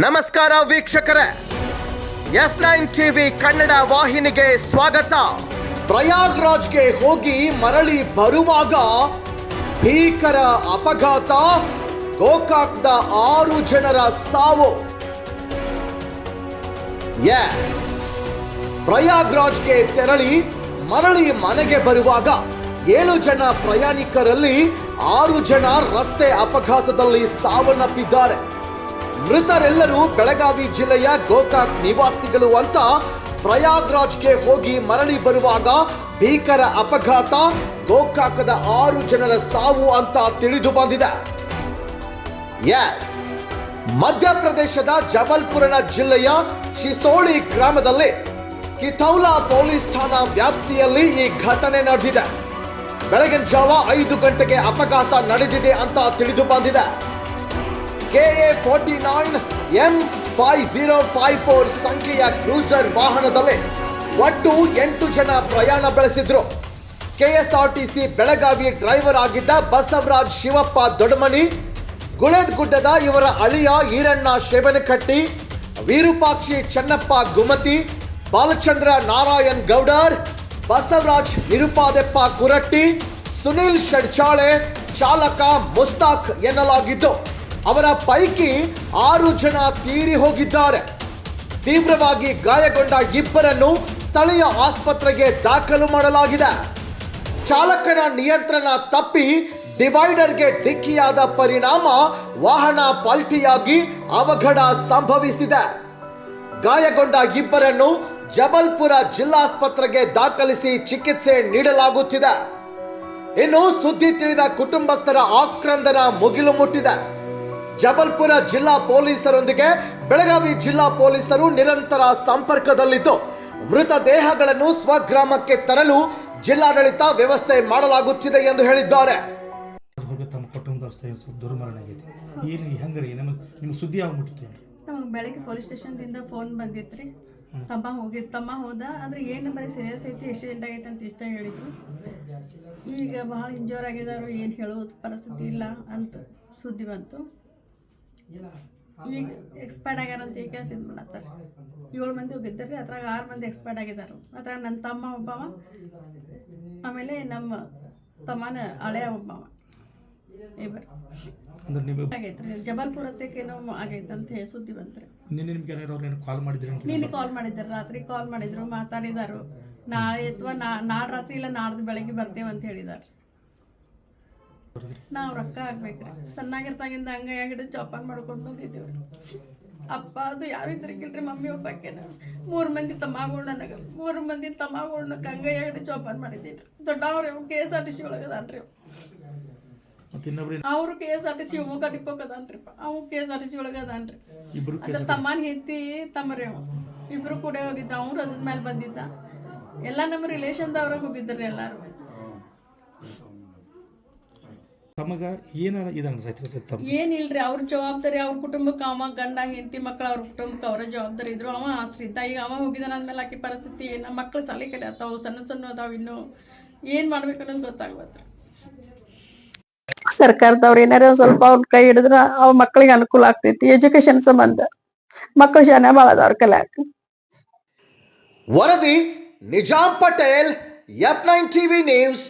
ನಮಸ್ಕಾರ ವೀಕ್ಷಕರೇ. F nine TV Kannada ವಾಹಿನಿಗೆ ಸ್ವಾಗತ. ಪ್ರಯಾಗ್ರಾಜ್ಗೆ ಹೋಗಿ ಮರಳಿ ಬರುವಾಗ ಭೀಕರ ಅಪಘಾತ, ಗೋಕಾಕ್ದ ಆರು ಜನರ ಸಾವು. ಪ್ರಯಾಗ್ರಾಜ್ಗೆ ತೆರಳಿ ಮರಳಿ ಮನೆಗೆ ಬರುವಾಗ ಏಳು ಜನ ಪ್ರಯಾಣಿಕರಲ್ಲಿ ಆರು ಜನ ರಸ್ತೆ ಅಪಘಾತದಲ್ಲಿ ಸಾವನ್ನಪ್ಪಿದ್ದಾರೆ. ಮೃತರೆಲ್ಲರೂ ಬೆಳಗಾವಿ ಜಿಲ್ಲೆಯ ಗೋಕಾಕ್ ನಿವಾಸಿಗಳು ಅಂತ ಪ್ರಯಾಗ್ರಾಜ್ಗೆ ಹೋಗಿ ಮರಳಿ ಬರುವಾಗ ಭೀಕರ ಅಪಘಾತ, ಗೋಕಾಕದ ಆರು ಜನರ ಸಾವು ಅಂತ ತಿಳಿದು ಬಂದಿದೆ. ಮಧ್ಯಪ್ರದೇಶದ ಜಬಲ್ಪುರನ ಜಿಲ್ಲೆಯ ಶಿಸೋಳಿ ಗ್ರಾಮದಲ್ಲಿ ಕಿಥೌಲಾ ಪೊಲೀಸ್ ಠಾಣಾ ವ್ಯಾಪ್ತಿಯಲ್ಲಿ ಈ ಘಟನೆ ನಡೆದಿದೆ. ಬೆಳಗಿನ ಜಾವ ಐದು ಗಂಟೆಗೆ ಅಪಘಾತ ನಡೆದಿದೆ ಅಂತ ತಿಳಿದು ಬಂದಿದೆ. K A forty nine M five zero five four ಸಂಖ್ಯೆಯ ಕ್ರೂಸರ್ ವಾಹನದಲ್ಲಿ ಒಟ್ಟು ಎಂಟು ಜನ ಪ್ರಯಾಣ ಬೆಳೆಸಿದ್ರು. ಕೆಎಸ್ಆರ್ಟಿಸಿ ಬೆಳಗಾವಿ ಡ್ರೈವರ್ ಆಗಿದ್ದ ಬಸವರಾಜ್ ಶಿವಪ್ಪ ದೊಡಮನಿ ಗುಳೇದ್ಗುಡ್ಡದ ಇವರ ಅಳಿಯ ಈರಣ್ಣ ಶೇವನಕಟ್ಟಿ ವಿರೂಪಾಕ್ಷಿ ಚನ್ನಪ್ಪ ಗುಮತಿ, ಬಾಲಚಂದ್ರ ನಾರಾಯಣ್ ಗೌಡರ್, ಬಸವರಾಜ್ ನಿರುಪಾದೆಪ್ಪ ಕುರಟ್ಟಿ, ಸುನಿಲ್ ಶಡ್ಚಾಳೆ, ಚಾಲಕ ಮುಸ್ತಾಕ್ ಎನ್ನಲಾಗಿದ್ದು. ಅವರ ಪೈಕಿ ಆರು ಜನ ತೀರಿ ಹೋಗಿದ್ದಾರೆ. ತೀವ್ರವಾಗಿ ಗಾಯಗೊಂಡ ಇಬ್ಬರನ್ನು ಸ್ಥಳೀಯ ಆಸ್ಪತ್ರೆಗೆ ದಾಖಲು ಮಾಡಲಾಗಿದೆ. ಚಾಲಕನ ನಿಯಂತ್ರಣ ತಪ್ಪಿ ಡಿವೈಡರ್ಗೆ ಡಿಕ್ಕಿಯಾದ ಪರಿಣಾಮ ವಾಹನ ಪಲ್ಟಿಯಾಗಿ ಅವಘಡ ಸಂಭವಿಸಿದೆ. ಗಾಯಗೊಂಡ ಇಬ್ಬರನ್ನು ಜಬಲ್ಪುರ ಜಿಲ್ಲಾಸ್ಪತ್ರೆಗೆ ದಾಖಲಿಸಿ ಚಿಕಿತ್ಸೆ ನೀಡಲಾಗುತ್ತಿದೆ. ಇನ್ನು ಸುದ್ದಿ ತಿಳಿದ ಕುಟುಂಬಸ್ಥರ ಆಕ್ರಂದನ ಮುಗಿಲು ಮುಟ್ಟಿದೆ. ಜಬಲ್ಪುರ ಜಿಲ್ಲಾ ಪೊಲೀಸರೊಂದಿಗೆ ಬೆಳಗಾವಿ ಜಿಲ್ಲಾ ಪೊಲೀಸರು ನಿರಂತರ ಸಂಪರ್ಕದಲ್ಲಿದ್ದು ಮೃತ ದೇಹಗಳನ್ನು ಸ್ವಗ್ರಾಮಕ್ಕೆ ತರಲು ಜಿಲ್ಲಾಡಳಿತ ವ್ಯವಸ್ಥೆ ಮಾಡಲಾಗುತ್ತಿದೆ ಎಂದು ಹೇಳಿದ್ದಾರೆ. ತಮ್ಮ ಕುಟುಂಬದ ಸ್ವಲ್ಪ ದುರ್ಮರಣ ಆಗೈತಿ. ಏನು ಹೆಂಗ್ರಿ? ನಮಗೆ ನಿಮ್ಗೆ ಸುದ್ದಿ ಆಗ್ಬಿಟ್ಟಿತ್ತು ಏನ್ರಿ ನಮಗೆ ಬೆಳಗ್ಗೆ ಪೊಲೀಸ್ ಸ್ಟೇಷನ್ದಿಂದ ಫೋನ್ ಬಂದಿತ್ತು ತಮ್ಮ ಹೋಗಿದ್ ತಮ್ಮ ಹೋದ ಆದರೆ ಏನು ಬರೀ ಸೀರಿಯಸ್ ಐತಿ ಎಕ್ಸಿಡೆಂಟ್ ಆಗೈತೆ ಅಂತ ಇಷ್ಟ ಹೇಳಿದ್ರು. ಈಗ ಭಾಳ ಇಂಜೋರ್ ಆಗಿದಾರು ಏನು ಹೇಳೋದು ಪರಿಸ್ಥಿತಿ ಇಲ್ಲ ಅಂತ ಸುದ್ದಿ ಬಂತು. ಈಗ ಎಕ್ಸ್ಪೈರ್ಡ್ ಆಗ್ಯಾರ ಅಂತ ಈಗ ಇದು ಮಾಡತ್ತಾರ ಏಳು ಮಂದಿ ಹೋಗಿದ್ದಾರೆ ರೀ ಅದ್ರಾಗ ಆರು ಮಂದಿ ಎಕ್ಸ್ಪೈರ್ಡ್ ಆಗಿದ್ದಾರೆ. ಅದ್ರಾಗ ನನ್ನ ತಮ್ಮ ಒಬ್ಬವ ಆಮೇಲೆ ನಮ್ಮ ತಮ್ಮನ ಹಳೆಯ ಒಬ್ಬವ. ಆಗೈತ್ರಿ ಜಬಲ್ಪುರ ಏನೋ ಆಗೈತೆ ಅಂತ ಹೇಳಿ ಸುದ್ದಿ ಬಂತ್ರಿ. ಕಾಲ್ ಮಾಡಿದ್ರು ನಿನ್ನೆ ಕಾಲ್ ಮಾಡಿದ್ರು ರಾತ್ರಿ ಕಾಲ್ ಮಾಡಿದ್ರು ಮಾತಾಡಿದಾರು. ನಾಳೆ ಅಥವಾ ನಾಡ್ ರಾತ್ರಿ ಇಲ್ಲ ನಾಡ್ದು ಬೆಳಗ್ಗೆ ಬರ್ತೇವೆ ಅಂತ ಹೇಳಿದಾರೆ. ನಾವು ರೊಕ್ಕ ಹಾಕ್ಬೇಕ್ರಿ. ಸಣ್ಣಾಗಿರ್ತಾಗಿಂದ ಹಂಗ ಹಿಡಿದು ಜೋಪಾನ ಮಾಡ್ಕೊಂಡು ಬಂದಿದ್ದೀವಿ. ಅಪ್ಪ ಅದು ಯಾರು ಇದ್ರಿಗಿಲ್ರಿ ಮಮ್ಮಿ ಒಬ್ಬಾಕೇನ ಮೂರು ಮಂದಿ ತಮ್ಮಗಳು ನನಗೆ ಮೂರು ಮಂದಿ ತಮ್ಮಗಳು ಕಂಗೈ ಹಿಡಿದು ಜೋಪಾನ ಮಾಡಿದ್ದೀವಿ ದೊಡ್ಡವ್ರು K S R T C ಒಳಗದಾನ್ರಿ ಮತ್ತೆ ಅವ್ರು K S R T C Shivamogga ಡಿಪೋಕ್ ಅದಾನ್ರಿಪ್ಪ ಅವು K S R T C ಒಳಗೆ ಅದಾನ್ರಿ ಅದ್ರ ತಮ್ಮನ ಹೆಂಡತಿ ತಮ್ಮರಿ ಅವ ಇಬ್ರು ಕೂಡ ಹೋಗಿದ್ದ ಅವ್ನು ರಜದ ಮೇಲೆ ಬಂದಿದ್ದ. ಎಲ್ಲ ನಮ್ಮ ರಿಲೇಷನ್ದವ್ರಾಗ ಹೋಗಿದ್ರಿ ಎಲ್ಲಾರು. ತಮಗ ಏನಾರ ಇದಂಗ ತಮ್ಮ ಏನಿಲ್ರಿ ಅವ್ರ ಜವಾಬ್ದಾರಿ ಅವ್ರ ಕುಟುಂಬಕ್ಕೆ ಅವ ಗಂಡ ಹೆಂಡತಿ ಮಕ್ಕಳು ಅವ್ರ ಕುಟುಂಬಕ್ಕೆ ಅವರ ಜವಾಬ್ದಾರಿ ಇದ್ರು ಅವ ಆಸ್ರಿದ್ದ ಈಗ ಅವ ಹೋಗಿದ್ದಾನ ಅಂದ್ಮೇಲೆ ಆಕಿ ಪರಿಸ್ಥಿತಿ ಏನ? ಮಕ್ಳು ಸಾಲಿ ಕಡೆ ಸಣ್ಣ ಸಣ್ಣ ಅದಾವ ಇನ್ನು. ಏನ್ ಮಾಡ್ಬೇಕು ಅನ್ನೋದು ಗೊತ್ತಾಗ್ಬತ್ರಿ ಸರ್ಕಾರದವ್ರು ಏನಾರ ಒಂದ್ ಸ್ವಲ್ಪ ಅವ್ರ ಕೈ ಹಿಡಿದ್ರ ಅವ ಮಕ್ಳಿಗೆ ಅನುಕೂಲ ಆಗ್ತೈತಿ ಎಜುಕೇಶನ್ ಸಂಬಂಧ. ಮಕ್ಕಳು ಶಾನೆ ಭಾಳ ಅದಾವ್ರ ಕಲ್ಯಾಕ ವರದಿ Nizam Patel F nine TV news.